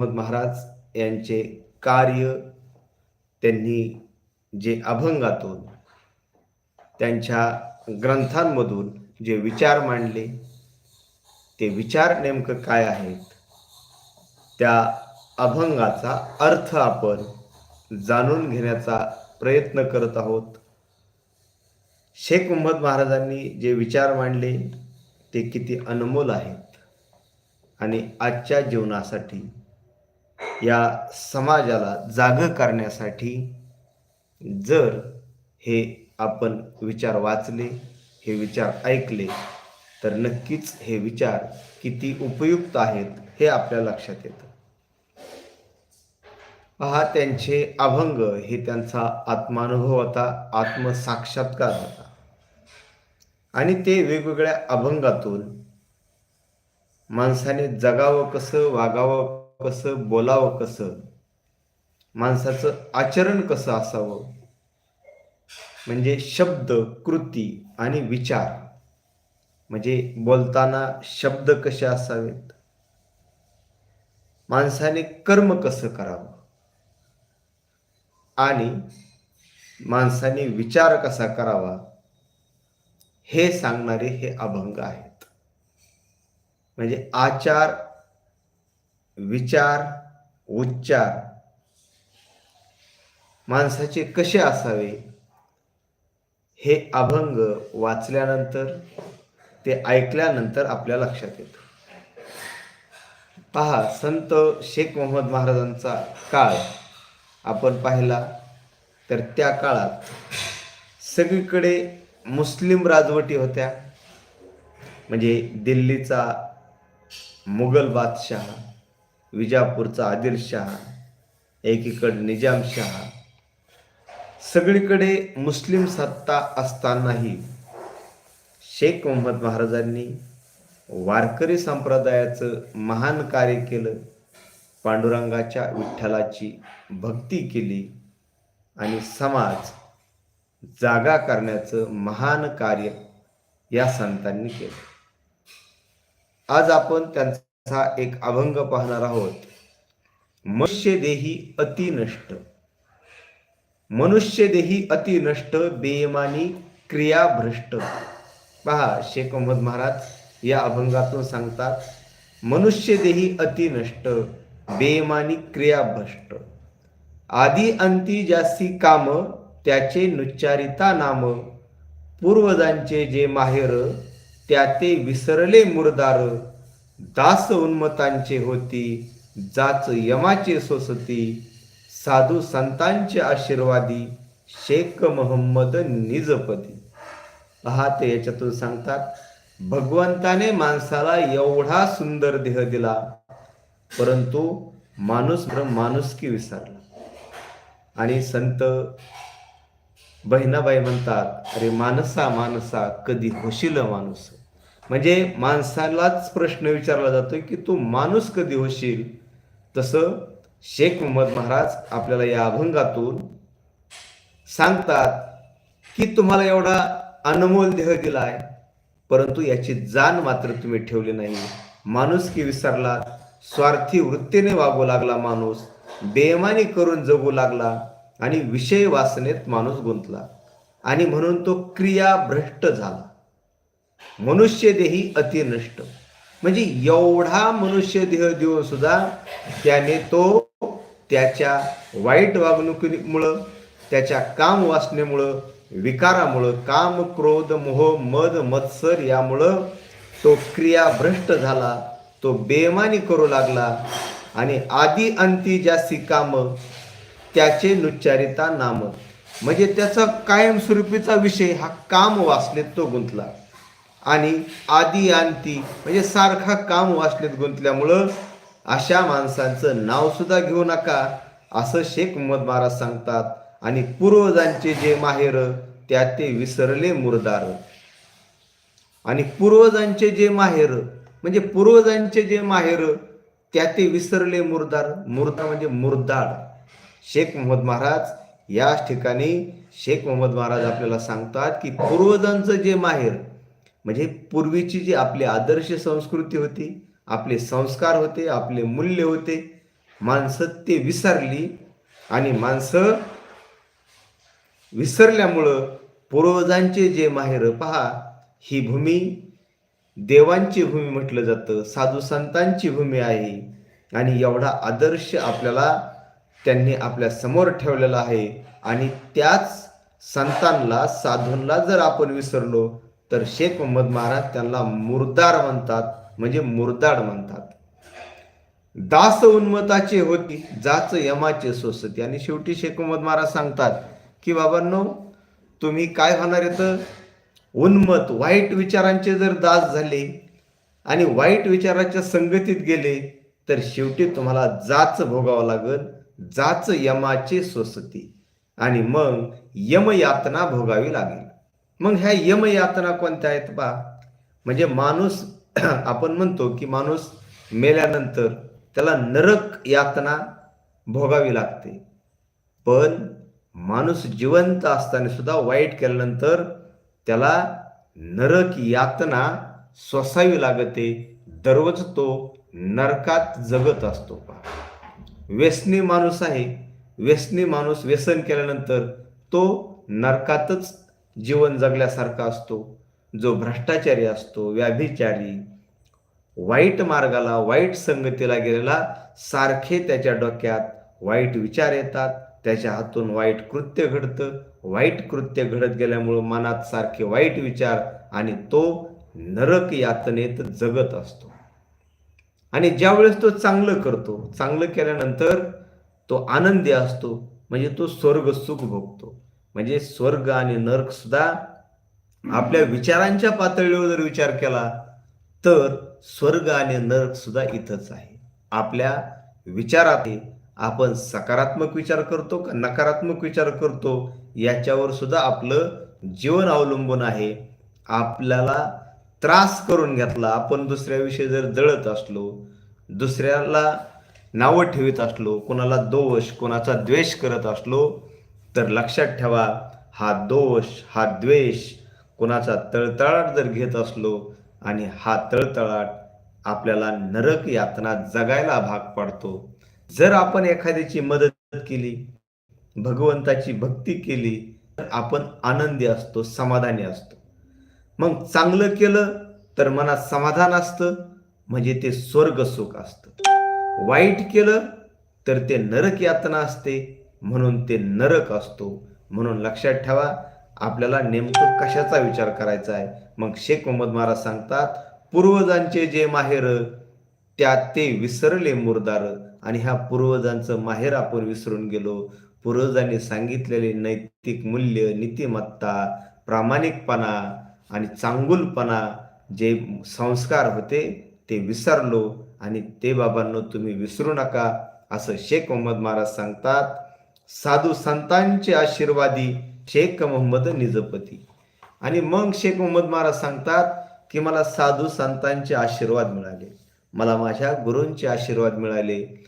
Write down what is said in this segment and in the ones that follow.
महमद महाराज यांचे कार्य त्यांनी जे अभंगातून त्यांच्या ग्रंथांमधून जे विचार मांडले ते विचार नेमकं काय आहेत? त्या अभंगाचा अर्थ आपण जाणून घेण्याचा प्रयत्न करत आहोत. शेख मोहम्मद महाराजांनी जे विचार मांडले ते किती अनमोल आहेत. आणि आजच्या जीवनासाठी या समाजाला जाग करण्यासाठी जर हे आपण विचार वाचले हे विचार ऐकले तर नक्कीच हे विचार किती उपयुक्त आहेत हे आपल्या लक्षात येतं. पहा त्यांचे अभंग हे त्यांचा आत्मानुभव होता आत्मसाक्षात्कार होता. आणि ते वेगवेगळ्या अभंगातून माणसाने जगावं कसं वागावं कसं बोलावं कसं? माणसाचं आचरण कसं असावं? म्हणजे शब्द कृती आणि विचार. म्हणजे बोलताना शब्द कसे असावेत? माणसाने कर्म कसं करावं? आणि माणसाने विचार कसा करावा? हे सांगणारे हे अभंग आहेत. म्हणजे आचार विचार उच्चार. माणसाचे कसे असावे? हे अभंग वाचल्यानंतर ते ऐकल्यानंतर आपल्या लक्षात येतं. पहा संत शेख मोहम्मद महाराजांचा काळ. आपण पाहिला तर त्या काळात सगळीकडे मुस्लिम राजवटी होत्या. म्हणजे दिल्लीचा मुघल बादशाह विजापूरचा आदिलशाह एकीकडे निजामशाह सगळीकडे मुस्लिम सत्ता असतानाही शेख मोहम्मद महाराजांनी वारकरी संप्रदायाचं महान कार्य केलं पांडुरंगाच्या विठ्ठलाची भक्ती केली आणि समाज जागा करण्याचं महान कार्य या संतांनी केलं. आज आपण त्यांचा एक अभंग पाहणार आहोत. मनुष्य देही अति नष्ट. मनुष्य देही अति नष्ट बेमानी क्रिया भ्रष्ट पहा शेख मोहम्मद महाराज या अभंगातून सांगतात मनुष्य देही अति नष्ट बेमानी क्रिया भ्रष्ट आदी अंती जास्ती काम त्याचे नुच्चारिता नाम. पूर्वजांचे जे माहेर त्या ते विसरले मुरदार. दास उन्मतांचे होती जाच यमाचे सोसती साधू संतांचे आशीर्वादी शेख मोहम्मद निजपती. पहा ते याच्यातून सांगतात भगवंताने माणसाला एवढा सुंदर देह दिला परंतु माणूस माणुसकी विसरला. आणि संत बहिणाबाई म्हणतात अरे मानसा मानसा कधी होशील माणूस? म्हणजे माणसालाच प्रश्न विचारला जातो की तू माणूस कधी होशील? तसं शेख मोहम्मद महाराज आपल्याला या अभंगातून सांगतात की तुम्हाला एवढा अनमोल देह दिला आहे परंतु याची जाण मात्र तुम्ही ठेवली नाही. माणूस की विसरला स्वार्थी वृत्तीने वागू लागला माणूस बेमानी करून जगू लागला आणि विषय वासनेत माणूस गुंतला. आणि म्हणून तो क्रिया भ्रष्ट झाला. मनुष्य देही अतिनष्ट म्हणजे एवढा मनुष्य देह देऊन सुद्धा त्याने तो त्याच्या वाईट वागणुकीमुळं त्याच्या काम वासनेमुळं विकारामुळं काम क्रोध मोह मद मत्सर यामुळं तो क्रिया भ्रष्ट झाला तो बेमानी करू लागला आणि आदी अंती जास्ती काम त्याचे नुच्चारिता नाम. म्हणजे त्याचा कायमस्वरूपीचा विषय हा काम वासनेत तो गुंतला. आणि आदी अंती म्हणजे सारखा काम वाचलेत गुंतल्यामुळं अशा माणसांचं नाव सुद्धा घेऊ नका असं शेख मोहम्मद महाराज सांगतात. आणि पूर्वजांचे जे माहेर त्या ते विसरले मुरदार. आणि पूर्वजांचे जे माहेर म्हणजे पूर्वजांचे जे माहेर त्या ते विसरले मुरदार. मुर्दा म्हणजे मुरदाड. शेख मोहम्मद महाराज याच ठिकाणी शेख मोहम्मद महाराज आपल्याला सांगतात की पूर्वजांचं जे माहेर म्हणजे पूर्वीची जी आपली आदर्श संस्कृती होती आपले संस्कार होते आपले मूल्य होते माणसं ते विसरली आणि माणसं विसरल्यामुळं पूर्वजांचे जे माहेर पहा ही भूमी देवांची भूमी म्हटलं जातं साधू संतांची भूमी आहे. आणि एवढा आदर्श आपल्याला त्यांनी आपल्यासमोर ठेवलेला आहे. आणि त्याच संतांना साधूंना जर आपण विसरलो तर शेख मोहम्मद महाराज त्यांना मुर्दार म्हणतात म्हणजे मुर्दाड म्हणतात. दास उन्मताचे होती जाच यमाचे सोसती. आणि शेवटी शेख मोहम्मद महाराज सांगतात की बाबांनो तुम्ही काय होणार येतं उन्मत वाईट विचारांचे जर दास झाले आणि वाईट विचाराच्या संगतीत गेले तर शेवटी तुम्हाला जाच भोगावं लागल जाच यमाचे सोसती. आणि मग यमयातना भोगावी लागेल. मग ह्या यम यातना कोणत्या आहेत बा? म्हणजे माणूस आपण म्हणतो की माणूस मेल्यानंतर त्याला नरक यातना भोगावी लागते. पण माणूस जिवंत असताना सुद्धा वाईट केल्यानंतर त्याला नरक यातना सोसावी लागते. दररोज तो नरकात जगत असतो पहा व्यसनी माणूस आहे. व्यसनी माणूस व्यसन केल्यानंतर तो नरकातच जीवन जगल्यासारखा असतो जो भ्रष्टाचारी असतो व्याभिचारी वाईट मार्गाला वाईट संगतीला गेलेला सारखे त्याच्या डोक्यात वाईट विचार येतात त्याच्या हातून वाईट कृत्य घडतं. वाईट कृत्य घडत गेल्यामुळं मनात सारखे वाईट विचार आणि तो नरक यातनेत जगत असतो. आणि ज्यावेळेस तो चांगलं करतो चांगलं केल्यानंतर तो आनंदी असतो म्हणजे तो स्वर्ग सुख भोगतो. म्हणजे स्वर्ग आणि नर्क सुद्धा आपल्या विचारांच्या पातळीवर जर विचार केला तर स्वर्ग आणि नर्क सुद्धा इथंच आहे. आपल्या विचारात आपण सकारात्मक विचार करतो का नकारात्मक विचार करतो याच्यावर सुद्धा आपलं जीवन अवलंबून आहे. आपल्याला त्रास करून घेतला आपण दुसऱ्याविषयी जर जळत असलो दुसऱ्याला नावं ठेवीत असलो कोणाला दोष कोणाचा द्वेष करत असलो तर लक्षात ठेवा हा दोष हा द्वेष कोणाचा तळतळाट जर घेत असलो आणि हा तळतळाट आपल्याला नरक यातना जगायला भाग पाडतो. जर आपण एखाद्याची मदत केली भगवंताची भक्ती केली तर आपण आनंदी असतो समाधानी असतो. मग चांगलं केलं तर मनात समाधान असतं म्हणजे ते स्वर्ग सुख असतं. वाईट केलं तर ते नरक यातना असते म्हणून ते नरक असतो. म्हणून लक्षात ठेवा आपल्याला नेमकं कशाचा विचार करायचा आहे? मग शेख मोहम्मद महाराज सांगतात पूर्वजांचे जे माहेर त्यात ते विसरले मुरदार. आणि ह्या पूर्वजांचं माहेर आपण विसरून गेलो. पूर्वजांनी सांगितलेले नैतिक मूल्य नीतिमत्ता प्रामाणिकपणा आणि चांगुलपणा जे संस्कार होते ते विसरलो. आणि ते बाबांनो तुम्ही विसरू नका असं शेख मोहम्मद महाराज सांगतात. साधू संतांचे आशीर्वादी शेख मोहम्मद निजपती. आणि मग शेख मोहम्मद महाराज सांगतात की मला साधू संतांचे आशीर्वाद मिळाले. मला माझ्या गुरूंचे आशीर्वाद मिळाले.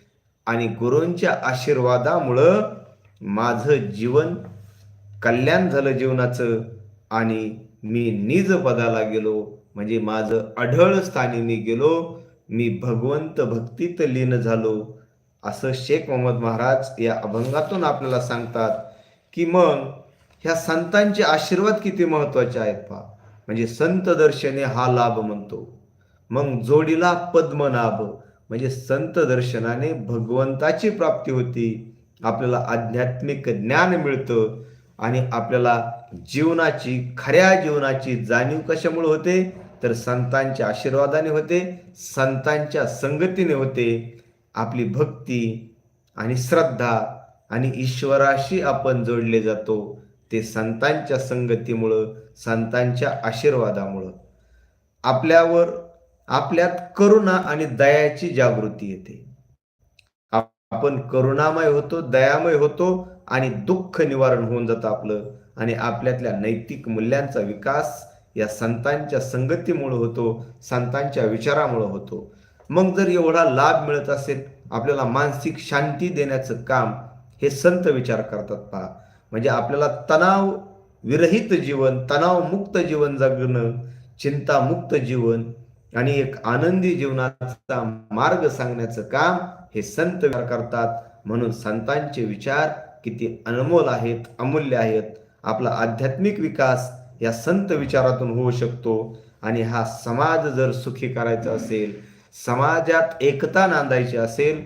आणि गुरूंच्या आशीर्वादामुळं माझं जीवन कल्याण झालं जीवनाचं. आणि मी निज पदाला गेलो. म्हणजे माझं अढळ स्थानी मी गेलो. मी भगवंत भक्तीत लीन झालो. असं शेख मोहम्मद महाराज या अभंगातून आपल्याला सांगतात की मग ह्या संतांचे आशीर्वाद किती महत्त्वाचे आहेत पहा. म्हणजे संत दर्शने हा लाभ म्हणतो. मग जोडीला पद्मनाभ म्हणजे संत दर्शनाने भगवंताची प्राप्ती होती. आपल्याला आध्यात्मिक ज्ञान मिळतं आणि आपल्याला जीवनाची खऱ्या जीवनाची जाणीव कशामुळे होते? तर संतांच्या आशीर्वादाने होते संतांच्या संगतीने होते. आपली भक्ती आणि श्रद्धा आणि ईश्वराशी आपण जोडले जातो ते संतांच्या संगतीमुळं संतांच्या आशीर्वादामुळं. आपल्यावर आपल्यात करुणा आणि दयाची जागृती येते. आपण करुणामय होतो दयामय होतो आणि दुःख निवारण होऊन जातं आपलं आणि आपल्यातल्या नैतिक मूल्यांचा विकास या संतांच्या संगतीमुळे होतो संतांच्या विचारामुळे होतो. मग जर एवढा लाभ मिळत असेल आपल्याला मानसिक शांती देण्याचं काम हे संत विचार करतात पहा. म्हणजे आपल्याला तणाव विरहित जीवन तणावमुक्त जीवन जगणं चिंतामुक्त जीवन आणि एक आनंदी जीवनाचा मार्ग सांगण्याचं काम हे संत विचार करतात. म्हणून संतांचे विचार किती अनमोल आहेत अमूल्य आहेत. आपला आध्यात्मिक विकास या संत विचारातून होऊ शकतो. आणि हा समाज जर सुखी करायचा असेल समाजात एकता नांदायची असेल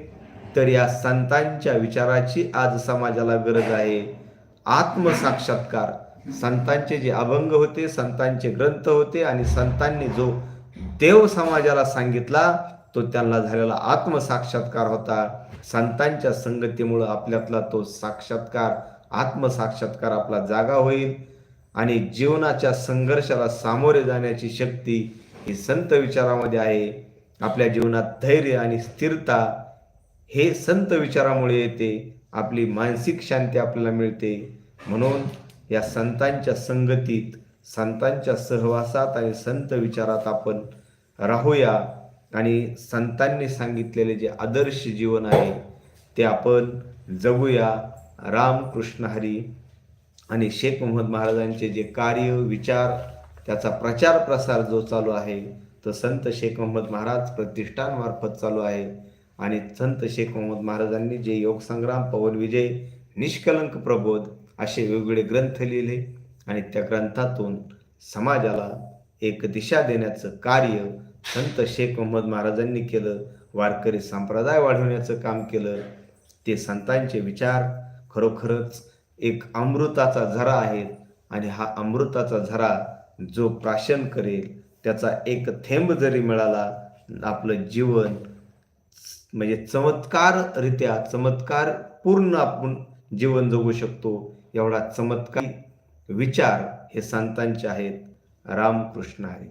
तर या संतांच्या विचाराची आज समाजाला गरज आहे. आत्मसाक्षात्कार. संतांचे जे अभंग होते संतांचे ग्रंथ होते आणि संतांनी जो देव समाजाला सांगितला तो त्यांना झालेला आत्मसाक्षात्कार होता. संतांच्या संगतीमुळं आपल्यातला तो साक्षात्कार आत्मसाक्षात्कार आपला जागा होईल आणि जीवनाच्या संघर्षाला सामोरे जाण्याची शक्ती ही संत विचारामध्ये आहे. आपल्या जीवनात धैर्य आणि स्थिरता हे संत विचारामुळे येते. आपली मानसिक शांती आपल्याला मिळते. म्हणून या संतांच्या संगतीत संतांच्या सहवासात आणि संत विचारात आपण राहूया. आणि संतांनी सांगितलेले जे आदर्श जीवन आहे ते आपण जगूया. रामकृष्ण हरी आणि शेख मोहम्मद महाराजांचे जे कार्य विचार त्याचा प्रचार प्रसार जो चालू आहे तर संत शेख मोहम्मद महाराज प्रतिष्ठानमार्फत चालू आहे. आणि संत शेख मोहम्मद महाराजांनी जे योगसंग्राम पवन विजय निष्कलंक प्रबोध असे वेगवेगळे ग्रंथ लिहिले आणि त्या ग्रंथातून समाजाला एक दिशा देण्याचं कार्य संत शेख मोहम्मद महाराजांनी केलं वारकरी संप्रदाय वाढवण्याचं काम केलं. ते संतांचे विचार खरोखरच एक अमृताचा झरा आहे आणि हा अमृताचा झरा जो प्राशन करेल त्याचा एक थेंब जरी मिळाला आपलं जीवन म्हणजे चमत्काररित्या चमत्कार पूर्ण आपण जीवन जगू शकतो एवढा चमत्कार विचार हे संतांचे आहेत. रामकृष्ण हरी.